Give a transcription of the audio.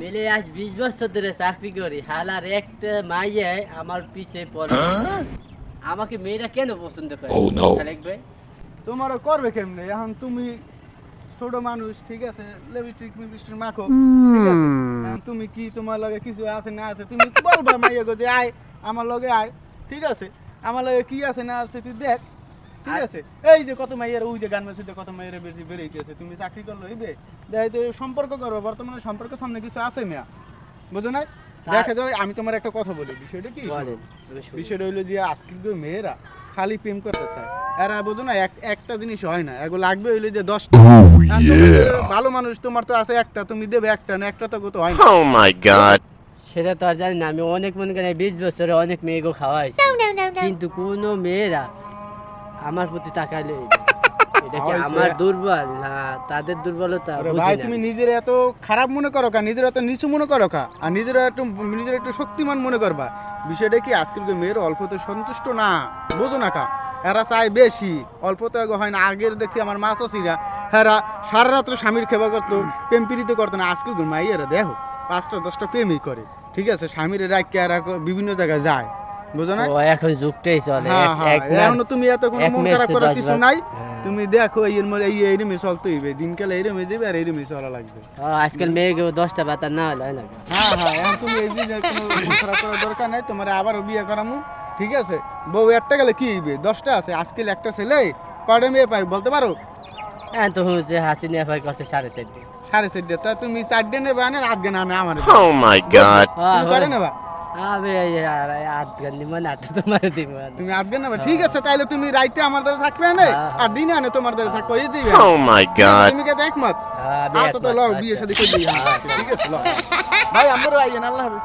মিলে আজ বিশ বছর ধরে চাকরি করি। হালার একটা মাইয়ে আমার পিছে পড়ে। আমাকে মেয়েরা কেন পছন্দ করে? Oh, খালেক ভাই। তোমারও করবে কেমনে? এখন তুমি ছোট মানুষ ঠিক আছে? লিপস্টিক মিপস্টিক মাখো। ঠিক আছে? এখন তুমি কি তোমার লগে কিছু আছে না আছে? তুমি বলবা মাইয়া গো যে আয় আমার লগে আয়। ঠিক আছে? আমার লগে কি আছে না আছে তুই দেখ। ঠিক আছে? এই যে কত মাইয়ের ওই যে গান মেসিতে কত মাইয়ের বেশি বেরিয়েছে তুমি চাকরি করল হইবে? দেখ তো সম্পর্ক বর্তমানে সম্পর্ক সামনে কিছু আছে মেয়া। বুঝো না দেখা যায় আমি তোমার একটা কথা বলি বিষয়টা কি। বিষয়টা হইল যে আজকের যে মেয়েরা খালি প্রেম করতে চায় এরা বোঝো না একটা জিনিস হয় না এগুলো লাগবে হইল যে দশটা। Oh ভালো মানুষ তোমার তো আছে একটা তুমি দেবে একটা না একটা তো তো হয় না। Oh. সেটা তো আর জানি না আমি অনেক মনে করি বিশ বছরে অনেক মেয়েকে খাওয়াইছি। কিন্তু কোনো মেয়েরা আমার প্রতি তাকাইলে এটা কি আমার দুর্বল? না তাদের দুর্বলতা ভাই তুমি নিজের এত খারাপ মনে করো কা? নিজের এত নিচু মনে করো কা? আর নিজের একটু নিজের একটু শক্তিমান মনে করবা। বিষয়টা কি আজকের মেয়ের অল্প তো সন্তুষ্ট না? বোঝো না কা? এরা চায় বেশি। অল্প তো হয় না আগের দেখছি আমার মা চাষিরা হেরা সারা রাত্র স্বামীর খেবা করতো প্রেম পীড়িত করতো না। আজকের যে মাইয়েরা দেখো পাঁচটা দশটা প্রেমই করে। ঠিক আছে? স্বামীর রাখকে এরা বিভিন্ন জায়গায় যায়। বুঝো না? এখন যুগটাই চলে। হ্যাঁ এক- হ্যাঁ এক না- এখনও তুমি এত কোনো মন খারাপ করার কিছু নাই। হ্যাঁ। তুমি দেখো এই এই এইরমে চলতে হইবে। দিনকালে এইরমে যাবে আর এইরমে চলা লাগবে। ও, আজকাল মেয়েকে দশটা বাতা না হলে না হ্যাঁ হ্যাঁ এখন তুমি এই যে কোনো মন খারাপ করার দরকার নাই। তোমার আবারও বিয়ে করামু ঠিক আছে? বউ একটা গেলে কি হইবে? দশটা আছে আজকাল একটা ছেলে কয়টা মেয়ে পাই বলতে পারো? হ্যাঁ তো হচ্ছে হাসি নিয়ে ভাই করছে সাড়ে চারটে। সাড়ে চারটে। তা তুমি চারটে নেবে আনে রাত গানে আনে আমার। Oh তুমি করে নেবা? আমি এই আধ গান দিব না তো তোমার দিব না। তুমি নেবা ঠিক আছে তাইলে তুমি রাইতে আমার দ্বারা থাকবে আনে হ্যাঁ, আর দিনে আনে তোমার দ্বারা এই Oh my god. তুমি কে একমত হ্যাঁ, আচ্ছা তো লও আচ্ছা। বিয়ে শাদী। ঠিক আছে লও ভাই আমরাও আইয়েন আল্লাহ হাফেজ।